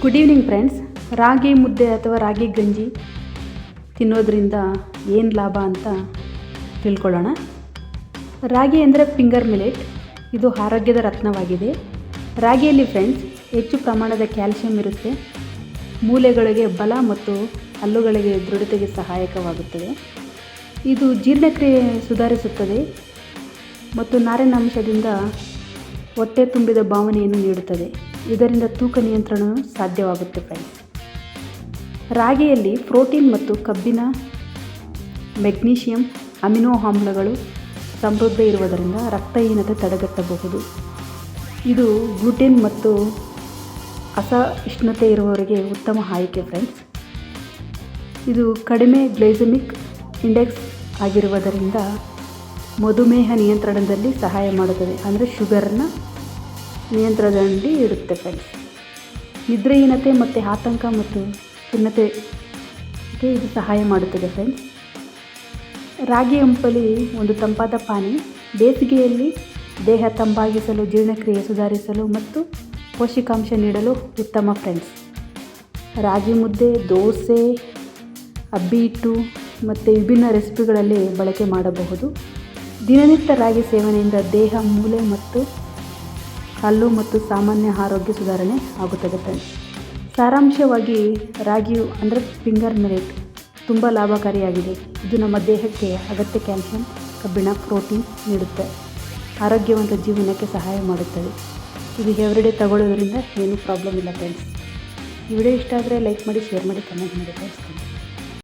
Good evening friends ರಾಗಿ ಮುದ್ದೆ ಅಥವಾ ರಾಗಿ ಗಂಜಿ ತಿನ್ನೋದ್ರಿಂದ ಏನು ಲಾಭ ಅಂತ ತಿಳ್ಕೊಳ್ಳೋಣ. ರಾಗಿ ಅಂದರೆ ಫಿಂಗರ್ ಮಿಲೆಟ್ ಇದು ಆರೋಗ್ಯದ ರತ್ನವಾಗಿದೆ. ರಾಗಿಯಲ್ಲಿ ಫ್ರೆಂಡ್ಸ್ ಹೆಚ್ಚು ಪ್ರಮಾಣದ ಕ್ಯಾಲ್ಸಿಯಂ ಇರುತ್ತೆ. ಮೂಳೆಗಳಿಗೆ ಬಲ ಮತ್ತು ಹಲ್ಲುಗಳಿಗೆ ದೃಢತೆಗೆ ಸಹಾಯಕವಾಗುತ್ತದೆ. ಇದು ಜೀರ್ಣಕ್ರಿಯೆ ಸುಧಾರಿಸುತ್ತದೆ. ಮತ್ತು ನಾರಿನಾಂಶದಿಂದ ಹೊಟ್ಟೆ ತುಂಬಿದ ಭಾವನೆಯನ್ನು ನೀಡುತ್ತದೆ. ಇದರಿಂದ ತೂಕ ನಿಯಂತ್ರಣವು ಸಾಧ್ಯವಾಗುತ್ತೆ ಫ್ರೆಂಡ್ಸ್ ರಾಗಿಯಲ್ಲಿ ಪ್ರೋಟೀನ್ ಮತ್ತು ಕಬ್ಬಿನ, ಮೆಗ್ನೀಷಿಯಂ, ಅಮಿನೋ ಆಮ್ಲಗಳು ಸಮೃದ್ಧ ಇರುವುದರಿಂದ ರಕ್ತಹೀನತೆ ತಡೆಗಟ್ಟಬಹುದು. ಇದು ಗ್ಲುಟೆನ್ ಮತ್ತು ಅಸಹಿಷ್ಣುತೆ ಇರುವವರಿಗೆ ಉತ್ತಮ ಆಯ್ಕೆ ಫ್ರೆಂಡ್ಸ್ ಇದು ಕಡಿಮೆ ಗ್ಲೈಸಮಿಕ್ ಇಂಡೆಕ್ಸ್ ಆಗಿರುವುದರಿಂದ ಮಧುಮೇಹ ನಿಯಂತ್ರಣದಲ್ಲಿ ಸಹಾಯ ಮಾಡುತ್ತದೆ. ಅಂದರೆ ಶುಗರ್ನ ನಿಯಂತ್ರಣದಲ್ಲಿ ಇಡುತ್ತೆ ಫ್ರೆಂಡ್ಸ್ ನಿದ್ರೆಹೀನತೆ ಮತ್ತು ಆತಂಕ ಮತ್ತು ಖಿನ್ನತೆಗೆ ಇದು ಸಹಾಯ ಮಾಡುತ್ತದೆ ಫ್ರೆಂಡ್ಸ್ ರಾಗಿ ಹಂಪಲಿ ಒಂದು ತಂಪಾದ ಪಾನಿ. ಬೇಸಿಗೆಯಲ್ಲಿ ದೇಹ ತಂಪಾಗಿಸಲು, ಜೀರ್ಣಕ್ರಿಯೆ ಸುಧಾರಿಸಲು ಮತ್ತು ಪೋಷಕಾಂಶ ನೀಡಲು ಉತ್ತಮ ಫ್ರೆಂಡ್ಸ್ ರಾಗಿ ಮುದ್ದೆ, ದೋಸೆ ಅಬ್ಬಿ ಹಿಟ್ಟು ಮತ್ತು ವಿಭಿನ್ನ ರೆಸಿಪಿಗಳಲ್ಲಿ ಬಳಕೆ ಮಾಡಬಹುದು. ದಿನನಿತ್ಯ ರಾಗಿ ಸೇವನೆಯಿಂದ ದೇಹ, ಮೂಳೆ ಮತ್ತು ಹಲ್ಲು ಮತ್ತು ಸಾಮಾನ್ಯ ಆರೋಗ್ಯ ಸುಧಾರಣೆ ಆಗುತ್ತದೆ ಫ್ರೆಂಡ್ಸ್. ಸಾರಾಂಶವಾಗಿ ರಾಗಿಯು ಅಂದರೆ ಫಿಂಗರ್ ಮಿಲೆಟ್ ತುಂಬ ಲಾಭಕಾರಿಯಾಗಿದೆ. ಇದು ನಮ್ಮ ದೇಹಕ್ಕೆ ಅಗತ್ಯ ಕ್ಯಾಲ್ಸಿಯಂ, ಕಬ್ಬಿಣ, ಪ್ರೋಟೀನ್ ನೀಡುತ್ತೆ. ಆರೋಗ್ಯವಂತ ಜೀವನಕ್ಕೆ ಸಹಾಯ ಮಾಡುತ್ತದೆ. ಇದು ಎವ್ರಿಡೇ ತಗೊಳ್ಳೋದ್ರಿಂದ ಏನೂ ಪ್ರಾಬ್ಲಮ್ ಇಲ್ಲ ಫ್ರೆಂಡ್ಸ್. ಈ ವಿಡಿಯೋ ಇಷ್ಟ ಆದರೆ ಲೈಕ್ ಮಾಡಿ, ಶೇರ್ ಮಾಡಿ, ಕಮೆಂಟ್ ಮಾಡಿ ಫ್ರೆಂಡ್ಸ್.